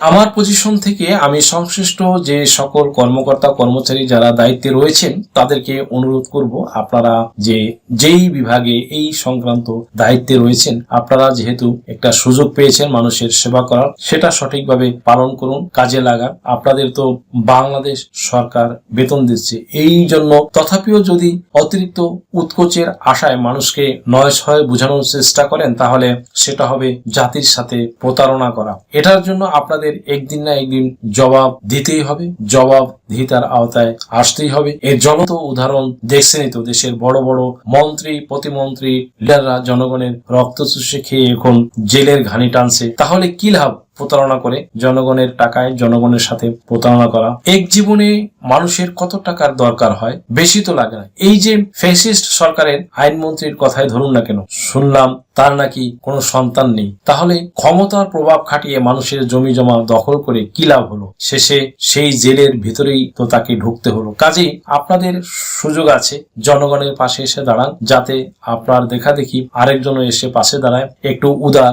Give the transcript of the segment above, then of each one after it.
আমার পজিশন থেকে আমি সংশ্লিষ্ট যে সকল কর্মকর্তা, কর্মচারী যারা দায়িত্বে রয়েছেন, তাদেরকে অনুরোধ করব, আপনারা যে যেই বিভাগে এই সংক্রান্ত দায়িত্বে রয়েছেন, আপনারা যেহেতু একটা সুযোগ পেয়েছেন মানুষের সেবা করার, সেটা সঠিকভাবে পালন করুন, কাজে লাগান। আপনাদের তো বাংলাদেশ সরকার বেতন দিচ্ছে। এই জন্য তথাপিও যদি অতিরিক্ত উৎকোচের আশায় মানুষকে নয় ছয় বোঝানোর চেষ্টা করেন, তাহলে সেটা হবে জাতির সাথে প্রতারণা করা। এটার জন্য আপনাদের একদিন না একদিন জবাব দিতেই হবে। জবাব দিতার আওতায় আসতেই হবে। এর জ্বলন্ত উদাহরণ দেখছেনই তো, দেশের বড় বড় মন্ত্রী, প্রতিমন্ত্রী, লিডাররা জনগণের রক্ত চুষে খেয়ে এখন জেলের ঘানি টানছে। তাহলে কি লাভ? প্রতারণা করে, জনগণের টাকায় জনগণের সাথে প্রতারণা করা। এক জীবনে মানুষের কত টাকার দরকার হয়, বেশি তো লাগে না। এই যে ফেসিস্ট সরকারের আইনমন্ত্রীর কথায় ধরুন না কেন, শুনলাম তার নাকি কোনো সন্তান নেই। তাহলে ক্ষমতার প্রভাব খাটিয়ে মানুষের জমি জমা দখল করে কি লাভ হলো? শেষে সেই জেলের ভিতরেই তো তাকে ঢুকতে হলো। কাজেই আপনাদের সুযোগ আছে, জনগণের পাশে এসে দাঁড়ান, যাতে আপনার দেখা দেখি আরেকজনও এসে পাশে দাঁড়ায়, একটু উদার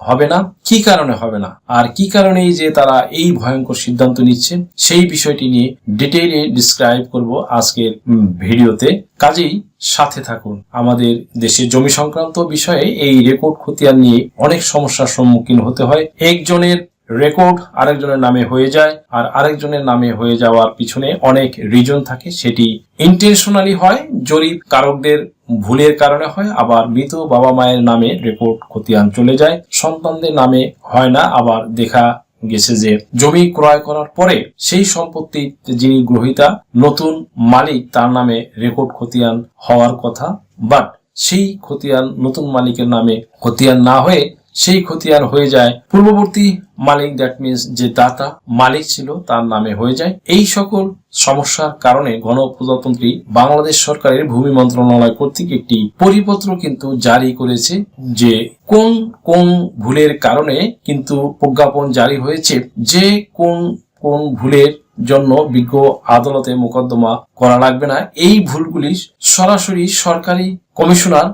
হবে না, কি কারণে হবে না? আর কি কারণে যে তারা এই ভয়ঙ্কর সিদ্ধান্ত নিচ্ছে, সেই বিষয়টি নিয়ে ডিটেইলে ডিসক্রাইব করব আজকের ভিডিওতে। কাজেই সাথে থাকুন। আমাদের দেশে জমি সংক্রান্ত বিষয়ে এই রেকর্ড খতিয়ান নিয়ে অনেক সমস্যার সম্মুখীন হতে হয়। একজনের রেকর্ড আরেকজনের নামে হয়ে যায়, আর আরেকজনের নামে হয়ে যাওয়ার পিছনে অনেক রিজন থাকে, সেটি ইন্টেনশনালি হয়, জরিপ কারকদের ভুলের কারণে হয়, আবার মৃত বাবা মায়ের নামে রেকর্ড খতিয়ান চলে যায়, সন্তানদের নামে হয় না, আবার দেখা গেছে যে জমি ক্রয় করার পরে সেই সম্পত্তি যিনি গ্রহিতা, নতুন মালিক, তার নামে রেকর্ড খতিয়ান হওয়ার কথা। বাট সেই খতিয়ান, নতুন মালিকের নামে খতিয়ান না হয়ে সেই খতিয়ান হয়ে যায়। পূর্ববর্তী মালিক দ্যাট মিনস যে দাতা, মালিক ছিল, তার নামে হয়ে যায়। এই সকল সমস্যার কারণে গণপ্রজাতন্ত্রী বাংলাদেশ সরকারের ভূমি মন্ত্রণালয় কর্তৃক একটি পরিপত্র কিন্তু জারি করেছে যে কোন কোন ভুলের কারণে কিন্তু প্রজ্ঞাপন জারি হয়েছে, যে কোন কোন ভুলের জন্য বিজ্ঞ আদালতে মোকদ্দমা করা লাগবে না। এই ভুলগুলি সরাসরি সরকারি কমিশনার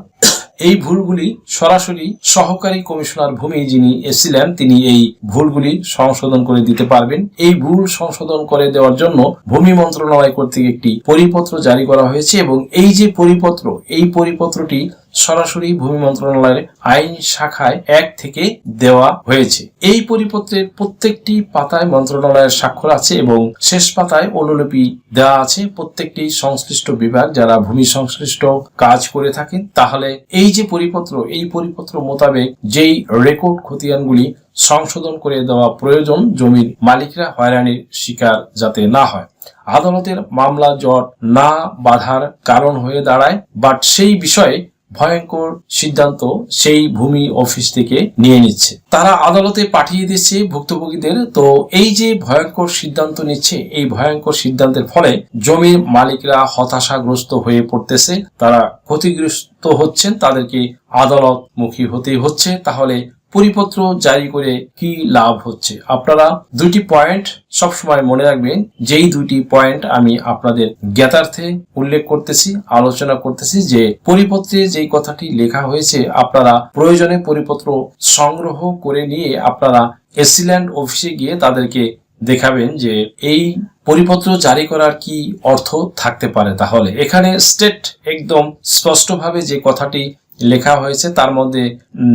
এই ভুলগুলি সরাসরি সহকারী কমিশনার ভূমি যিনি এসেছিলেন, তিনি এই ভুলগুলি সংশোধন করে দিতে পারবেন। এই ভুল সংশোধন করে দেওয়ার জন্য ভূমি মন্ত্রণালয় কর্তৃক একটি পরিপত্র জারি করা হয়েছে এবং এই যে পরিপত্র, এই পরিপত্রটি সরাসরি ভূমি মন্ত্রণালয়ের আইন শাখায় এক থেকে দেওয়া হয়েছে। এই পরিপত্রের প্রত্যেকটি পাতায় মন্ত্রণালয়ের স্বাক্ষর আছে এবং শেষ পাতায় অনুলিপি দেওয়া আছে। প্রত্যেকটি সংশ্লিষ্ট বিভাগ যারা ভূমি সংশ্লিষ্ট কাজ করে থাকেন, তাহলে এই যে পরিপত্র, এই পরিপত্র মোতাবেক যেই রেকর্ড খতিয়ানগুলি সংশোধন করে দেওয়া প্রয়োজন, জমির মালিকরা হয়রানির শিকার যাতে না হয়। আদালতের মামলা জট না বাধার কারণ হয়ে দাঁড়ায়, বাট সেই বিষয়ে ভয়ঙ্কর সিদ্ধান্ত সেই ভূমি অফিস থেকে নিয়ে নিচ্ছে। তারা আদালতে পাঠিয়ে দিচ্ছে ভুক্তভোগীদের। তো এই যে ভয়ঙ্কর সিদ্ধান্ত নিচ্ছে, এই ভয়ঙ্কর সিদ্ধান্তের ফলে জমির মালিকরা হতাশাগ্রস্ত হয়ে পড়তেছে। তারা ক্ষতিগ্রস্ত হচ্ছেন, তাদেরকে আদালত মুখী হতেই হচ্ছে। তাহলে পরিপত্র জারি করে কি লাভ হচ্ছে? আপনারা দুইটি পয়েন্ট সবসময় মনে রাখবেন, যেই দুইটি পয়েন্ট আমি আপনাদের জ্ঞাতার্থে উল্লেখ করতেছি, আলোচনা করতেছি যে পরিপত্রে যেই কথাটি লেখা হয়েছে, আপনারা প্রয়োজনে পরিপত্র সংগ্রহ করে নিয়ে আপনারা এসিল্যান্ড অফিসে গিয়ে তাদেরকে দেখাবেন যে এই পরিপত্র জারি করার কি অর্থ থাকতে পারে। তাহলে এখানে স্টেট একদম স্পষ্টভাবে যে কথাটি লেখা হয়েছে তার মধ্যে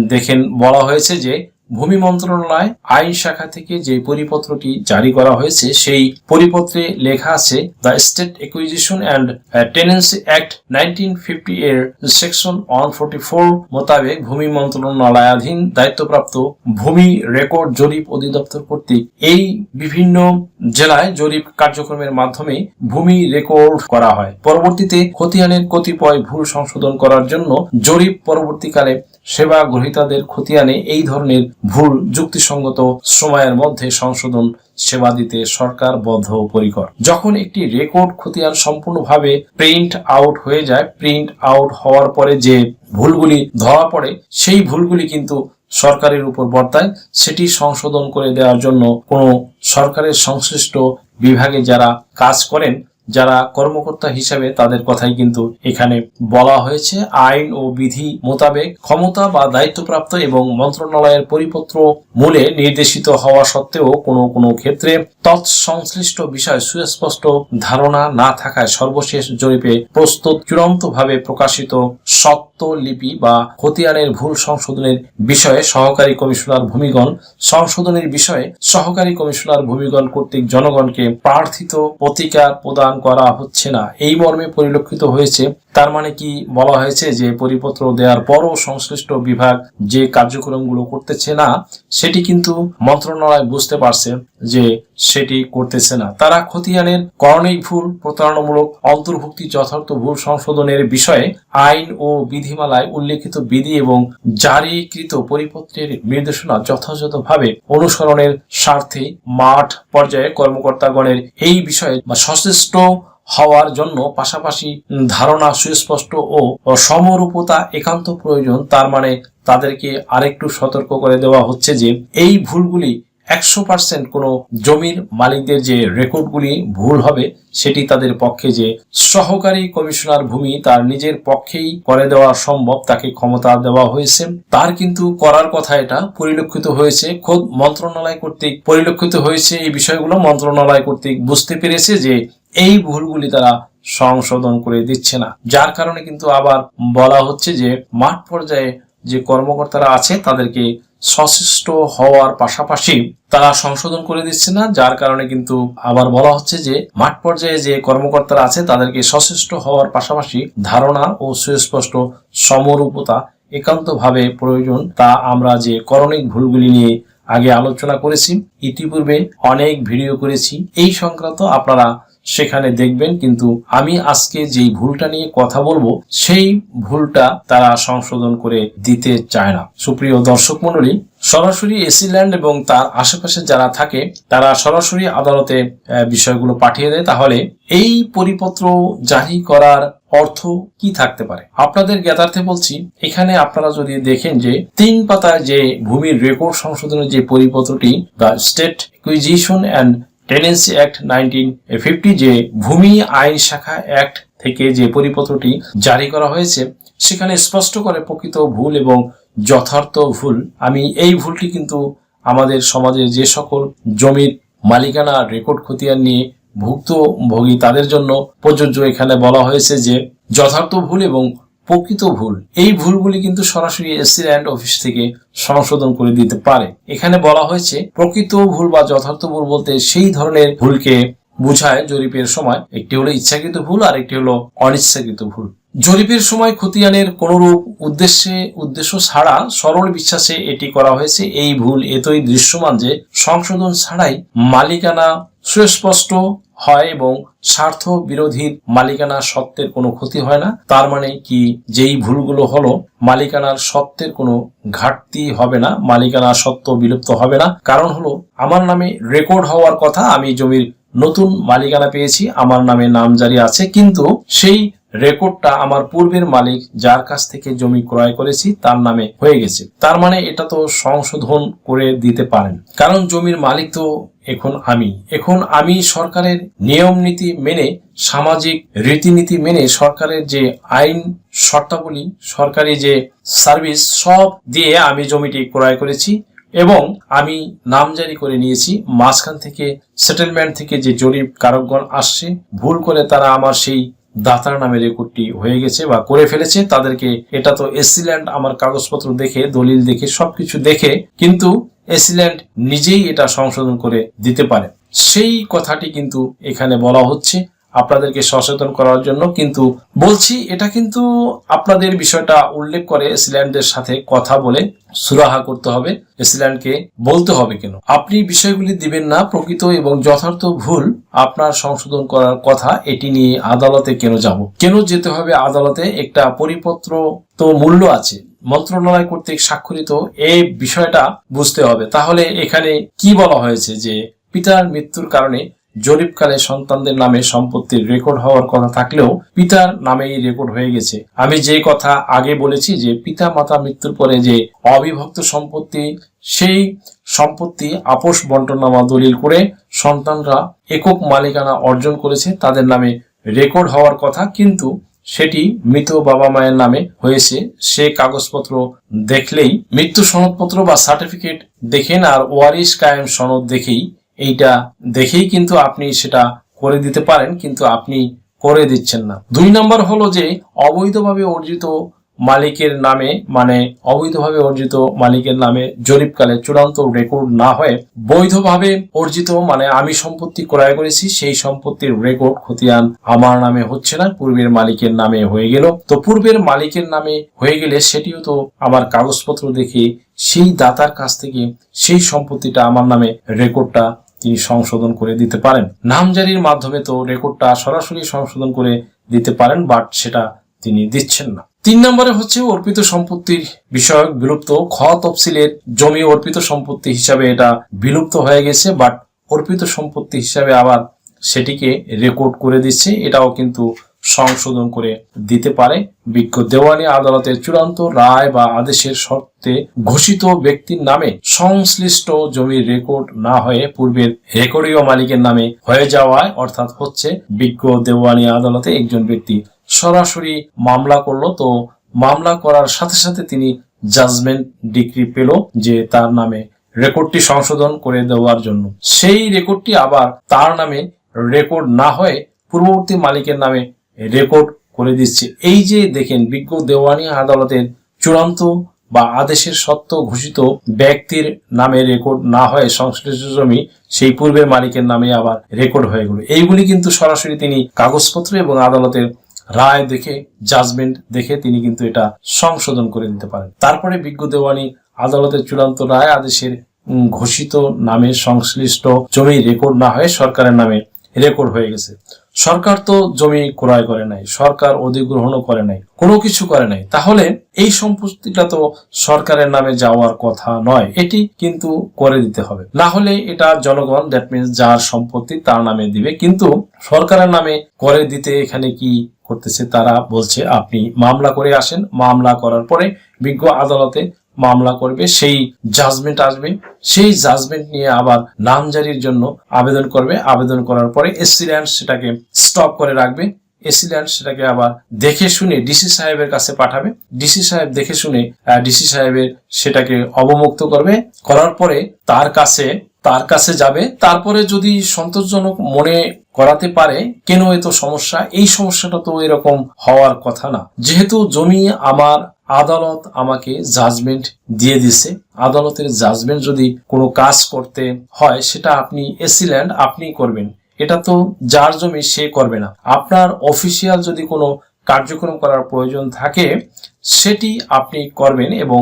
দেখেন বলা হয়েছে যে ভূমি মন্ত্রণালয় আইন শাখা থেকে যে পরিপত্রটি জারি করা হয়েছে, সেই পরিপত্রে লেখা আছে the state acquisition and tenancy act nineteen fifty এর সেকশন ওয়ান ফোরটি ফোর মোতাবেক ভূমি মন্ত্রণালয়াধীন দায়িত্বপ্রাপ্ত ভূমি রেকর্ড জরিপ অধিদপ্তর কর্তৃক এই বিভিন্ন জেলায় জরিপ কার্যক্রমের মাধ্যমে ভূমি রেকর্ড করা হয়। পরবর্তীতে খতিয়ানের কতিপয় ভুল সংশোধন করার জন্য জরিপ পরবর্তীকালে সেবা গ্রহীতাদের খতিয়ানে এই ধরনের ভুল যুক্তিসঙ্গত সময়ের মধ্যে সংশোধন সেবা দিতে সরকার বদ্ধপরিকর যখন একটি রেকর্ড খতিয়ান সম্পূর্ণভাবে প্রিন্ট আউট হয়ে যায়, প্রিন্ট আউট হওয়ার পরে যে ভুলগুলি ধরা পড়ে, সেই ভুলগুলি কিন্তু সরকারের উপর বর্তায়। সেটি সংশোধন করে দেওয়ার জন্য কোনো সরকারের সংশ্লিষ্ট বিভাগে যারা কাজ করেন যারা কর্মকর্তা হিসাবে তাদের কথাই কিন্তু এখানে বলা হয়েছে। আইন ও বিধি মোতাবেক ক্ষমতা বা দায়িত্বপ্রাপ্ত এবং মন্ত্রণালয়ের পরিপত্র মূলে নির্দেশিত হওয়া সত্ত্বেও কোনো কোনো ক্ষেত্রে তৎসংশ্লিষ্ট বিষয় সুস্পষ্ট ধারণা না থাকায় সর্বশেষ জরিপে প্রস্তুত চূড়ান্তভাবে প্রকাশিত সত্য লিপি বা খতিয়ানের ভুল সংশোধনের বিষয়ে সহকারী কমিশনার ভূমিগণ, সংশোধনের বিষয়ে সহকারী কমিশনার ভূমিগণ কর্তৃক জনগণকে প্রার্থিত প্রতিকার প্রদান করা হচ্ছে না। এই মর্মে পরিলক্ষিত হয়েছে। তার মানে কি বলা হয়েছে যে পরিপত্র দেওয়ার পরও সংশ্লিষ্ট বিভাগ যে কার্যক্রমগুলো করতেছে না, সেটি কিন্তু মন্ত্রণালয় বুঝতে পারছে। যে সেটি করতেছে না। তারা খতিয়ানের করণিক ভুল প্রতারণামূলক অন্তর্ভুক্তি যথার্থ ভুল সংশোধনের বিষয়ে আইন ও বিধিমালায় উল্লেখিত বিধি এবং জারিকৃত পরিপত্রের নির্দেশনা যথাযথভাবে অনুসরণের স্বার্থে মাঠ পর্যায়ে কর্মকর্তাগণের এই বিষয়ে সচেষ্ট হওয়ার জন্য পাশাপাশি ধারণা সুস্পষ্ট ও সমরূপতা একান্ত প্রয়োজন। তার মানে তাদেরকে আরেকটু সতর্ক করে দেওয়া হচ্ছে যে এই ভুলগুলি একশো পার্সেন্ট কোনো জমির মালিকদের যে রেকর্ডগুলি ভুল হবে, সেটি তাদের পক্ষে যে সহকারী কমিশনার ভূমি, তার নিজের পক্ষেই করে দেওয়া সম্ভব, তাকে ক্ষমতা দেওয়া হয়েছে। তার কিন্তু করার কথা এটা, পরিলক্ষিত হয়েছে। খোদ মন্ত্রণালয় কর্তৃক পরিলক্ষিত হয়েছে এই বিষয়গুলো। মন্ত্রণালয় কর্তৃক বুঝতে পেরেছে যে এই ভুলগুলি তারা সংশোধন করে দিচ্ছে না। যার কারণে কিন্তু আবার বলা হচ্ছে যে মাঠ পর্যায়ে যে কর্মকর্তারা আছে, তাদেরকে সচেষ্ট হওয়ার পাশাপাশি তারা সংশোধন করে দিচ্ছে না, যার কারণে কিন্তু আবার বলা হচ্ছে যে মাঠ পর্যায়ে যে কর্মকর্তারা আছে, তাদেরকে সচেষ্ট হওয়ার পাশাপাশি ধারণা ও সুস্পষ্ট সমরূপতা একান্তভাবে প্রয়োজন। তা আমরা যে করণিক ভুলগুলি নিয়ে আগে আলোচনা করেছি, ইতিপূর্বে অনেক ভিডিও করেছি। এই সংক্রান্ত আপনারা সেখানে দেখবেন, কিন্তু আমি আজকে যেই ভুলটা নিয়ে কথা বলব, সেই ভুলটা তারা সংশোধন করে দিতে চায় না। সুপ্রিয় দর্শক মন্ডলী সরাসরি এসিল্যান্ড এবং তার আশেপাশে যারা থাকে, তারা সরাসরি আদালতে বিষয়গুলো পাঠিয়ে দেয়। তাহলে এই পরিপত্র জারি করার অর্থ কি থাকতে পারে? আপনাদের জ্ঞাতার্থে বলছি, এখানে আপনারা যদি দেখেন যে তিন পাতায় যে ভূমির রেকর্ড সংশোধনের যে পরিপত্রটি the state acquisition and tenancy act nineteen fifty যে ভূমি আইন শাখা অ্যাক্ট থেকে যে পরিপত্রটি জারি করা হয়েছে, সেখানে স্পষ্ট করে প্রকৃত ভুল এবং যথার্থ ভুল। আমি এই ভুলটি কিন্তু আমাদের সমাজে যে সকল জমির মালিকানা, রেকর্ড খতিয়ান নিয়ে ভুক্তভোগী তাদের জন্য প্রযোজ্য। এখানে বলা হয়েছে যে যথার্থ ভুল এবং প্রকৃত ভুল। এই ভুলগুলি কিন্তু সরাসরি এসসি ল্যান্ড অফিস থেকে সংশোধন করে দিতে পারে। এখানে বলা হয়েছে, প্রকৃত ভুল বা যথার্থ ভুল বলতে সেই ধরনের ভুলকে বুঝায় জরিপের সময়। একটি হলো ইচ্ছাকৃত ভুল, আর একটি হলো অনিচ্ছাকৃত ভুল। জরিপের সময় খতিয়ানের কোনরূপ উদ্দেশ্যে, উদ্দেশ্য ছাড়া সরল বিশ্বাসে এটি করা হয়েছে। এই ভুল এতই দৃশ্যমান যে সংশোধন ছাড়াই মালিকানা সুস্পষ্ট হয় এবং স্বার্থ বিরোধীর মালিকানা সত্ত্বের কোনো ক্ষতি হয় না। তার মানে কি, যেই ভুলগুলো হলো, মালিকানার সত্ত্বের কোনো ঘাটতি হবে না, মালিকানা সত্ত্ব বিলুপ্ত হবে না। কারণ হলো, আমার নামে রেকর্ড হওয়ার কথা আমি জমির নতুন মালিকানা পেয়েছি, আমার নামে নাম জারি আছে, কিন্তু সেই রেকর্ডটা আমার পূর্বের মালিক যার কাছ থেকে জমি ক্রয় করেছি তার নামে হয়ে গেছে। তার মানে এটা তো সংশোধন করে দিতে পারেন। কারণ জমির মালিক তো এখন আমি। এখন আমি সরকারের নিয়ম নীতি মেনে, সামাজিক রীতিনীতি মেনে সরকারের যে আইন শর্তাবলী, সরকারি যে সার্ভিস, সব দিয়ে আমি জমিটি ক্রয় করেছি এবং আমি নামজারি করে নিয়েছি। মাঝখান থেকে, সেটেলমেন্ট থেকে যে জরিপ কারকগণ আসছে, ভুল করে তারা আমার সেই দাতার নামে রেকর্ডটি হয়ে গেছে বা করে ফেলেছে। তাদেরকে এটা তো এসিল্যান্ড আমার কাগজপত্র দেখে, দলিল দেখে, সবকিছু দেখে, কিন্তু এসিল্যান্ড নিজেই এটা সংশোধন করে দিতে পারে। সেই কথাটি কিন্তু এখানে বলা হচ্ছে। আপনাদেরকে সচেতন করার জন্য, কিন্তু বলছি, এটা কিন্তু আপনাদের বিষয়টা উল্লেখ করে এসিল্যান্ডের সাথে কথা বলে সুরাহা করতে হবে, এসিল্যান্ডকে বলতে হবে কেন? আপনি বিষয়গুলি দিবেন না, প্রকৃত এবং যথার্থ ভুল আপনার সংশোধন করার কথা এটি নিয়ে আদালতে কেন যাব? কেন যেতে হবে আদালতে? একটা পরিপত্র তো মূল্য আছে, মন্ত্রণালয় কর্তৃক স্বাক্ষরিত এই বিষয়টা বুঝতে হবে। তাহলে এখানে কি বলা হয়েছে যে পিতার মৃত্যুর কারণে জরিপকালে সন্তানদের নামে সম্পত্তির রেকর্ড হওয়ার কথা থাকলেও পিতার নামেই রেকর্ড হয়ে গেছে। আমি যে কথা আগে বলেছি যে পিতা মাতা মৃত্যুর পরে যে অবিভক্ত সম্পত্তি, সেই সম্পত্তি আপোষ বন্টনামা দলিল করে সন্তানরা একক মালিকানা অর্জন করেছে, তাদের নামে রেকর্ড হওয়ার কথা কিন্তু সেটি মৃত বাবা মায়ের নামে হয়েছে। সে কাগজপত্র দেখলেই মৃত্যু সনদপত্র বা সার্টিফিকেট দেখেন আর ওয়ারিশ কায়েম সনদ দেখেই এইটা দেখেই কিন্তু আপনি সেটা করে দিতে পারেন, কিন্তু আপনি করে দিচ্ছেন না। দুই নম্বর হলো যে, অবৈধভাবে অর্জিত মালিকের নামে মানে অবৈধভাবে অর্জিত মালিকের নামে জরিপকালে চূড়ান্ত রেকর্ড না হয়ে বৈধভাবে অর্জিত মানে আমি সম্পত্তি ক্রয় করেছি, সেই সম্পত্তির রেকর্ড খতিয়ান আমার নামে হচ্ছে না, পূর্বের মালিকের নামে হয়ে গেল। তো পূর্বের মালিকের নামে হয়ে গেলে সেটিও তো আমার কাগজপত্র দেখে সেই দাতার কাছ থেকে সেই সম্পত্তিটা আমার নামে রেকর্ডটা তিনি সংশোধন করে দিতে পারেন। নামজারির মাধ্যমে তো রেকর্ডটা সরাসরি সংশোধন করে দিতে পারেন, বাট সেটা তিনি দিচ্ছেন না। তিন নম্বরে হচ্ছে অর্পিত সম্পত্তির বিষয়ক বিলুপ্ত খ তফসিলের জমি অর্পিত সম্পত্তি হিসাবে এটা বিলুপ্ত হয়ে গেছে, বাট অর্পিত সম্পত্তি হিসাবে আবার সেটিকে রেকর্ড করে দিচ্ছে। এটাও কিন্তু সংশোধন করে দিতে পারে। বিজ্ঞ দেওয়ানি আদালতের চূড়ান্ত রায় বা আদেশের শর্তে ঘোষিত ব্যক্তির নামে সংশ্লিষ্ট জমির রেকর্ড না হয়ে পূর্বের রেকর্ডীয় মালিকের নামে হয়ে যাওয়ায়, অর্থাৎ হচ্ছে বিজ্ঞ দেওয়ানি আদালতে একজন ব্যক্তি সরাসরি মামলা করল। তো মামলা করার সাথে সাথে তিনি জাজমেন্ট ডিগ্রি পেল যে তার নামে রেকর্ডটি সংশোধন করে দেওয়ার জন্য। সেই রেকর্ডটি আবার তার নামে রেকর্ড না হয়ে পূর্ববর্তী মালিকের নামে রেকর্ড করে দিচ্ছে। এই যে দেখেন, বিজ্ঞ দেওয়ানি আদালতের চূড়ান্ত বা আদেশের সত্য ঘোষিত ব্যক্তির নামে রেকর্ড না হয়ে সংশ্লিষ্ট জমি, সেই পূর্বের মালিকের নামে আবার রেকর্ড হয়ে গেল। এইগুলি কিন্তু সরাসরি তিনি কাগজপত্র এবং আদালতের রায় দেখে জাজমেন্ট দেখে তিনি কিন্তু এটা সংশোধন করে দিতে পারেন। তারপরে বিজ্ঞ দেওয়ানি আদালতের চূড়ান্ত রায় আদেশের ঘোষিত নামে সংশ্লিষ্ট জমি রেকর্ড না হয়ে সরকারের নামে রেকর্ড হয়ে গেছে। সরকার তো জমি ক্রয় করে নাই, সরকার অধিগ্রহণও করে নাই, কোনো কিছু করে নাই। তাহলে এই সম্পত্তিটা তো সরকারের নামে যাওয়ার কথা নয়, এটি কিন্তু করে দিতে হবে। না হলে এটা জনগণ দ্যাট মিনস যার সম্পত্তি তার নামে দিবে, কিন্তু সরকারের নামে করে দিতে এখানে কি করতেছে তারা বলছে, আপনি মামলা করে আসেন, মামলা করার পরে বিজ্ঞ আদালতে মামলা করবে, সেই জাজমেন্ট আসবে, সেই জাজমেন্ট নিয়ে আবার নামজারির জন্য আবেদন করবে। আবেদন করার পরে এসিল্যান্ড সেটাকে স্টপ করে রাখবে। এসিল্যান্ড সেটাকে আবার দেখে শুনে ডিসি সাহেবের কাছে পাঠাবে। ডিসি সাহেব দেখে শুনে ডিসি সাহেবের সেটাকে অবমুক্ত করবে। করার পরে তার কাছে তার কাছে যাবে। তারপরে যদি সন্তোষজনক মনে করাতে পারে, কেন এত সমস্যা? এই সমস্যাটা তো এরকম হওয়ার কথা না। যেহেতু জমি আমার আদালত আমাকে জাজমেন্ট দিয়ে দিছে। আদালতের জাজমেন্ট যদি কোনো কাজ করতে হয়, সেটা আপনি এসিল্যান্ড আপনি করবেন। এটা তো যার জমি সে করবে না। আপনার অফিসিয়াল যদি কোনো কার্যক্রম করার প্রয়োজন থাকে, সেটি আপনি করবেন এবং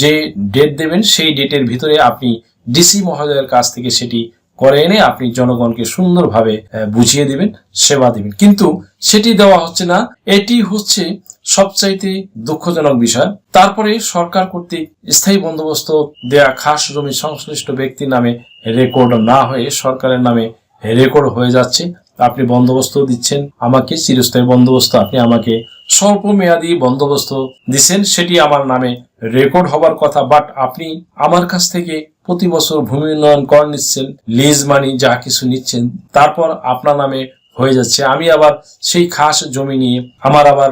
যে ডেট দেবেন, সেই ডেটের ভিতরে আপনি ডিসি মহোদয়ের কাছ থেকে সেটি করে এনে আপনি জনগণকে সুন্দরভাবে বুঝিয়ে দিবেন, সেবা দিবেন। কিন্তু সেটি দেওয়া হচ্ছে না। এটি হচ্ছে সবচাইতে দুঃখজনক বিষয়। তারপরে সরকার কর্তৃক স্থায়ী বন্দোবস্ত দেয়া খাস জমি সংশ্লিষ্ট ব্যক্তির নামে রেকর্ড না হয়ে সরকারের নামে রেকর্ড হয়ে যাচ্ছে। আপনি বন্দোবস্ত দিচ্ছেন, আমাকে চিরস্থায়ী বন্দোবস্ত, আপনি আমাকে স্বল্প মেয়াদী বন্দোবস্ত দিচ্ছেন, সেটি আমার নামে রেকর্ড হবার কথা। বাট আপনি আমার কাছ থেকে প্রতি বছর ভূমি উন্নয়ন কর নিচ্ছেন, লিজ মানি যা কিছু নিচ্ছেন, তারপর আপনার নামে হয়ে যাচ্ছে। আমি আবার সেই খাস জমি নিয়ে আমার আবার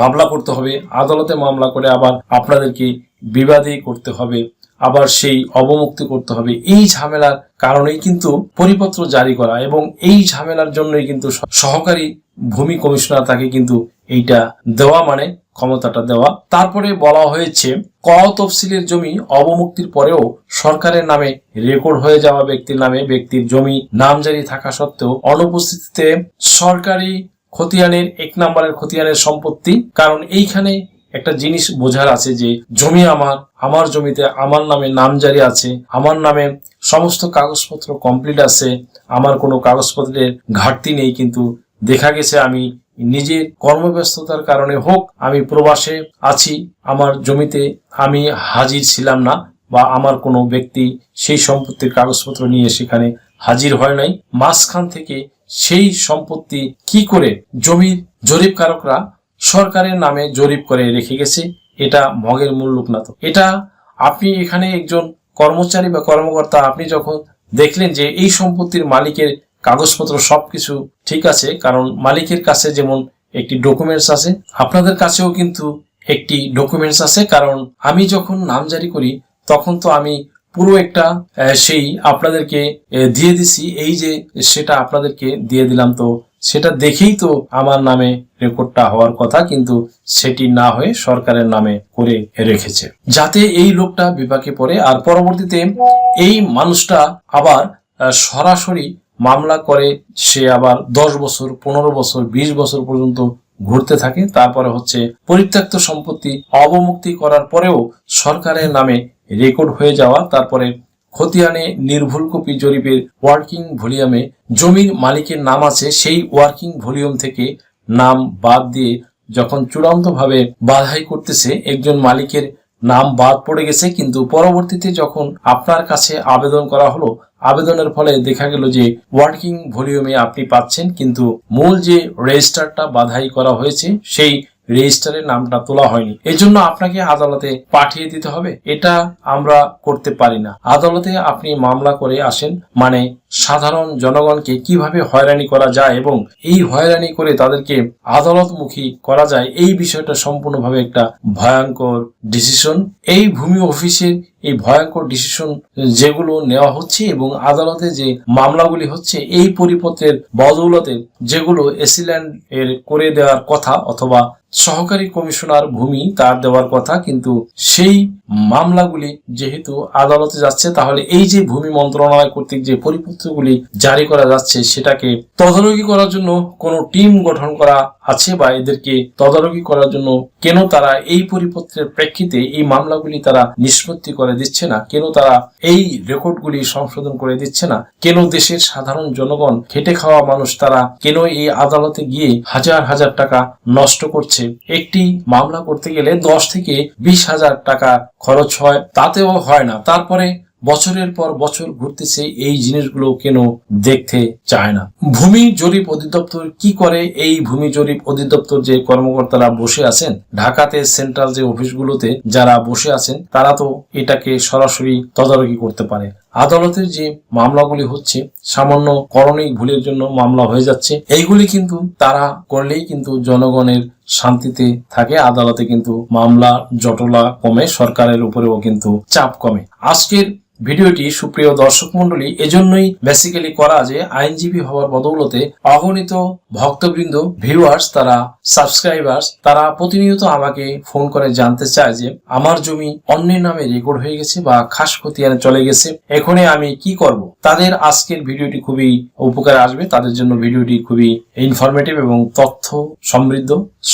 মামলা করতে হবে, আদালতে মামলা করে আবার আপনাদেরকে বিবাদী করতে হবে, আবার সেই অবমুক্তি করতে হবে। এই ঝামেলার কারণেই কিন্তু পরিপত্র জারি করা এবং এই ঝামেলার জন্যই কিন্তু সহকারী ভূমি কমিশনার তাকে কিন্তু এইটা দেওয়া মানে ক্ষমতাটা দেওয়া। তারপরে বলা হয়েছে ক তফসিলের জমি অবমুক্তির পরেও সরকারের নামে রেকর্ড হয়ে যাওয়া ব্যক্তির নামে ব্যক্তির জমি নামজারি থাকা সত্ত্বেও অনুপস্থিতিতে সরকারি খতিয়ানের এক নম্বরের খতিয়ানের সম্পত্তি। কারণ এইখানে একটা জিনিস বোঝার আছে যে, জমি আমার আমার জমিতে আমার নামে নামজারি আছে, আমার নামে সমস্ত কাগজপত্র কমপ্লিট আছে, আমার কোনো কাগজপত্রের ঘাটতি নেই, কিন্তু দেখা গেছে আমি নিজের কর্মব্যস্ততার কারণে হোক, আমি প্রবাসে আছি, আমার জমিতে আমি হাজির ছিলাম না, বা আমার কোনো ব্যক্তি সেই সম্পত্তির কাগজপত্র নিয়ে সেখানে হাজির হয় নাই। মাঝখান থেকে সেই সম্পত্তি কি করে জমির জরিপকারকরা সরকারের নামে জরিপ করে রেখে গেছে, এটা মগের মূল লোক না তো। এটা আপনি এখানে একজন কর্মচারী বা কর্মকর্তা, আপনি যখন দেখলেন যে এই সম্পত্তির মালিকের কাগজপত্র সবকিছু ঠিক আছে, কারণ মালিকের কাছে যেমন একটি ডকুমেন্টস আছে, আপনাদের কাছেও কিন্তু একটি ডকুমেন্টস আছে, কারণ আমি যখন নাম জারি করি, তখন তো আমি পুরো একটা সেই আপনাদেরকে দিয়ে দিছি, এই যে সেটা আপনাদেরকে দিয়ে দিলাম, তো সেটা দেখেই তো আমার নামে রেকর্ডটা হওয়ার কথা, কিন্তু সেটি না হয়ে সরকারের নামে করে রেখেছে। যাতে এই লোকটা বিপাকে পড়ে, আর পরবর্তীতে এই মানুষটা আবার সরাসরি মামলা করে সে আবার দশ বছর, পনেরো বছর, বিশ বছর পর্যন্ত ঘুরতে থাকে। তারপরে হচ্ছে পরিত্যক্ত সম্পত্তি অবমুক্তি করার পরেও সরকারের নামে রেকর্ড হয়ে যাওয়া। তারপরে খতিয়ানে নির্ভুল কপি জরিপের ওয়ার্কিং ভলিউমে জমির মালিকের নাম আছে। সেই ওয়ার্কিং ভলিউম থেকে নাম বাদ দিয়ে যখন চূড়ান্তভাবে বাধাই করতেছে, একজন মালিকের নাম বাদ পড়ে গেছে। কিন্তু পরবর্তীতে যখন আপনার কাছে আবেদন করা হলো আবেদনের ফলে দেখা গেল যে ওয়ার্কিং ভলিউমে আপনি পাচ্ছেন, কিন্তু মূল যে রেজিস্টারটা বাধাই করা হয়েছে, সেই রেজিস্টারের নামটা তোলা হয়নি। এজন্য আপনাকে আদালতে পাঠিয়ে দিতে হবে। এটা আমরা করতে পারি না। আদালতে আপনি মামলা করে আসেন মানে সাধারণ জনগণকে কীভাবে হয়রানি করা যায় এবং এই হয়রানি করে তাদেরকে আদালতমুখী করা যায়, এই বিষয়টা সম্পূর্ণভাবে একটা ভয়ঙ্কর ডিসিশন। এই ভূমি অফিসের এই ভয়ঙ্কর ডিসিশন যেগুলো নেওয়া হচ্ছে এবং আদালতে যে মামলাগুলি হচ্ছে, এই পরিপত্রের বদৌলতে যেগুলো এসিল্যান্ড এর করে দেওয়ার কথা অথবা সহকারী কমিশনার ভূমি তার দেওয়ার কথা, কিন্তু সেই মামলাগুলি যেহেতু আদালতে যাচ্ছে, তাহলে এই যে ভূমি মন্ত্রণালয় কর্তৃক যে পরিপত্রগুলি জারি করা যাচ্ছে, সেটাকে তদারকি করার জন্য কোনো টিম গঠন করা আছে বা এদেরকে তদারকি করার জন্য কেন তারা এই পরিপত্রের প্রেক্ষিতে এই মামলাগুলি তারা নিষ্পত্তি করে দিচ্ছে না? কেন তারা এই রেকর্ডগুলি সংশোধন করে দিচ্ছে না? কেন দেশের সাধারণ জনগণ খেটে খাওয়া মানুষ তারা কেন এই আদালতে গিয়ে হাজার হাজার টাকা নষ্ট করছে? একটি মামলা করতে গেলে দশ থেকে বিশ হাজার টাকা খরচ হয়, তাতেও হয় না। তারপরে বছরের পর বছর ঘুরতেছে, এই জিনিসগুলো কেন দেখতে চায় না? ভূমি জরিপ অধিদপ্তর কি করে এই ভূমি জরিপ অধিদপ্তর যে কর্মকর্তারা বসে আছেন, ঢাকাতে সেন্ট্রাল যে অফিসগুলোতে যারা বসে আছেন, তারা তো এটাকে সরাসরি তদারকি করতে পারে। আদালতের যে মামলাগুলি হচ্ছে, সামান্য করণিক ভুলের জন্য মামলা হয়ে যাচ্ছে, এইগুলি কিন্তু তারা করলেই কিন্তু জনগণের শান্তিতে থাকে, আদালতে কিন্তু মামলা জটলা কমে, সরকারের উপরেও কিন্তু চাপ কমে। আজকের ভিডিওটি সুপ্রিয় দর্শক মন্ডলী এজন্যই বেসিক্যালি করা যে আইনজীবী হওয়ার বদৌলতে অগণিত ভক্তবৃন্দ ভিউয়ার্স তারা সাবস্ক্রাইবার্স তারা প্রতিনিয়ত আমাকে ফোন করে জানতে চায় যে, আমার জমি অন্যের নামে রেকর্ড হয়ে গেছে বা খাস খতিয়ানে চলে গেছে এখানে আমি কি করব? তাদের আজকের ভিডিওটি খুবই উপকারে আসবে। তাদের জন্য ভিডিওটি খুবই ইনফরমেটিভ এবং তথ্য সমৃদ্ধ।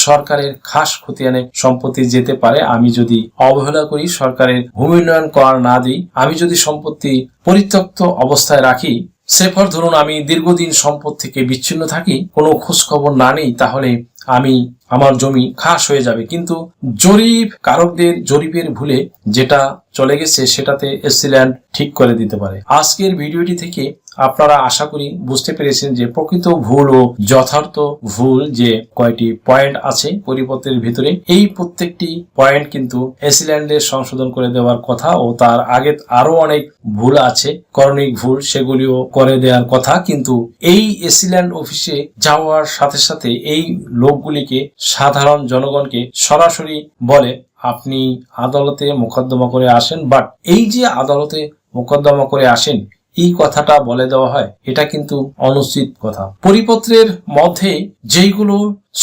সরকারের খাস খতিয়ানে সম্পত্তি যেতে পারে, আমি যদি অবহেলা করি, সরকারের ভূমি উন্নয়ন কর না দিই, আমি যদি সম্পত্তি পরিত্যক্ত অবস্থায় রাখি সেফর ধরুন আমি দীর্ঘদিন সম্পদ থেকে বিচ্ছিন্ন থাকি, কোনো খোঁজ খবর না নেই, তাহলে আমি, আমার জমি খাস হয়ে যাবে। কিন্তু জরিপ কারকদের জরিপের ভুলে যেটা চলে গেছে সেটাতে এসিল্যান্ড ঠিক করে দিতে পারে। আজকের ভিডিওটি থেকে আপনারা আশা করি বুঝতে পেরেছেন যে প্রকৃত ভুল ও যথার্থ ভুল যে কয়টি পয়েন্ট আছে পরিপত্রের ভিতরে, এই প্রত্যেকটি পয়েন্ট কিন্তু এসিল্যান্ডের সংশোধন করে দেওয়ার কথা ও তার আগে আরও অনেক ভুল আছে, করণিক ভুল সেগুলিও করে দেওয়ার কথা, কিন্তু এই এসিল্যান্ড অফিসে যাওয়ার সাথে সাথে এই লোকগুলিকে সাধারণ জনগণকে সরাসরি বলে, আপনি আদালতে মোকদ্দমা করে আসেন, বাট এই যে আদালতে মোকদ্দমা করে আসেন এই কথাটা বলে দেওয়া হয়, এটা কিন্তু অনুচিত কথা। পরিপত্রের মধ্যে যেইগুলো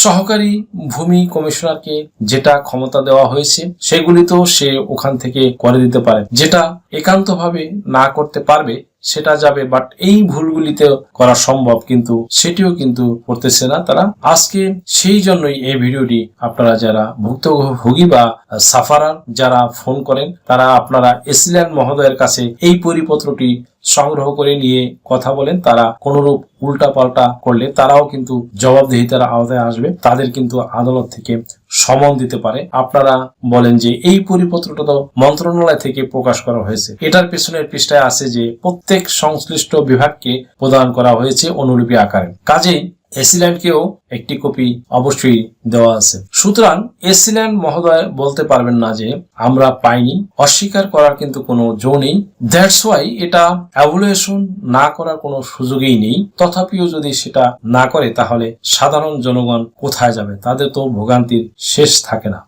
সহকারী ভূমি কমিশনারকে যেটা ক্ষমতা দেওয়া হয়েছে, সেগুলি তো সে ওখান থেকে করে দিতে পারে। যেটা একান্তভাবে না করতে পারবে, সেটা যাবে বাট এই ভুলগুলিতে করা সম্ভব কিন্তু, সেটিও কিন্তু করতেছে না তারা। আজকে সেই জন্যই এই ভিডিওটি আপনারা যারা ভুক্তভোগী বা সাফারার যারা ফোন করেন, তারা আপনারা এসিল্যান্ড মহোদয়ের কাছে এই পরিপত্রটি সংগ্রহ করে নিয়ে কথা বলেন, তারা কোনরূপ উল্টা পাল্টা করলে তারাও কিন্তু জবাবদিহিতার আওতায় আসবে, তাদের কিন্তু আদালত থেকে সমন দিতে পারে। আপনারা বলেন যে এই পরিপত্রটা তো মন্ত্রণালয় থেকে প্রকাশ করা হয়েছে। এটার পেছনের পৃষ্ঠায় আছে যে প্রত্যেক সংশ্লিষ্ট বিভাগকে প্রদান করা হয়েছে অনুরূপী আকারে। কাজেই এসিল্যান্ডকেও একটি কপি অবশ্যই দেওয়া আছে। সুতরাং এসিল্যান্ড মহোদয় বলতে পারবেন না যে আমরা পাইনি, অস্বীকার করার কিন্তু কোনো জো নেই। দ্যাটস ওয়াই এটা অ্যাভুলেশন না করার কোনো সুযোগই নেই। তথাপিও যদি সেটা না করে, তাহলে সাধারণ জনগণ কোথায় যাবে? তাদের তো ভোগান্তির শেষ থাকে না।